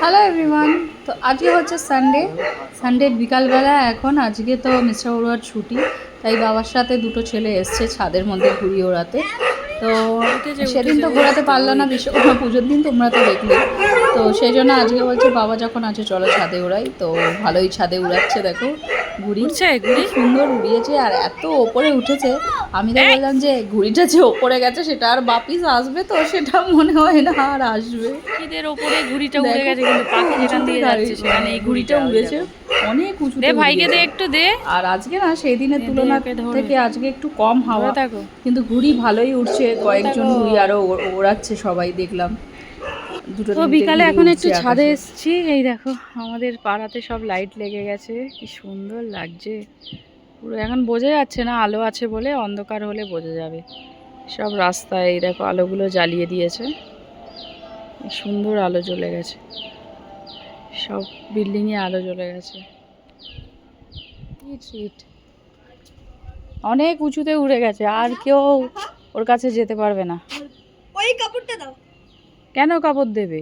Hello everyone তো আজকে হচ্ছে সানডে সানডে বিকালবেলা এখন আজকে তো মিস্টার বড়ুয়ার ছুটি তাই বাবার সাথে দুটো ছেলে এসছে ছাদের মধ্যে ঘুরিয়ে ওড়াতে। তো সেদিন তো ঘোরাতে পারল না বিশ্বকর্মা পুজোর দিন তোমরা তো দেখলে। তো সেই জন্য আজকে বলছে বাবা যখন আছে চলো ছাদে উড়াই তো ভালোই ছাদে উড়াচ্ছে দেখো। ঘুড়ি? উঠছে ঘুড়ি? সুন্দর উড়িয়েছে আর এত ওপরে উঠেছে। আমি তো বললাম যে ঘুড়িটা যে ওপরে গেছে সেটা আর বাপিস আসবে তো? সেটা মনে হয় না আর আসবে। ঈদের ওপরে ঘুড়িটা উড়ে গেছে কিন্তু পাখি যেখান দিয়ে যাচ্ছে সেখানে এই ঘুড়িটা উড়েছে। অনেক উঁচু দে ভাইকে দে একটু দে। আর আজকে না সেই দিনের তুলনা থেকে আজকে একটু কম হাওয়া। থাকো। কিন্তু ঘুড়ি ভালোই উঠছে কয়েকজন ঘুড়ি আরও ওড়াচ্ছে সবাই দেখলাম। দুটো তো বিকালে এখন একটু ছাদে। এসেছি। এই দেখো আমাদের পাড়াতে সব লাইট লেগে গেছে। কি সুন্দর লাগছে। পুরো এখন বোঝা যাচ্ছে না আলো আছে বলে অন্ধকার হলে বোঝা যাবে। সব রাস্তায় এই দেখো আলোগুলো জ্বালিয়ে দিয়েছে। সুন্দর আলো জ্বলে গেছে। সব বিল্ডিংয়ে আলো জ্বলে গেছে। অনেক উঁচুতে উড়ে গেছে আর কেউ ওর কাছে যেতে পারবে না। ওই কাপড়টা দাও। কেন কাপড় দেবে?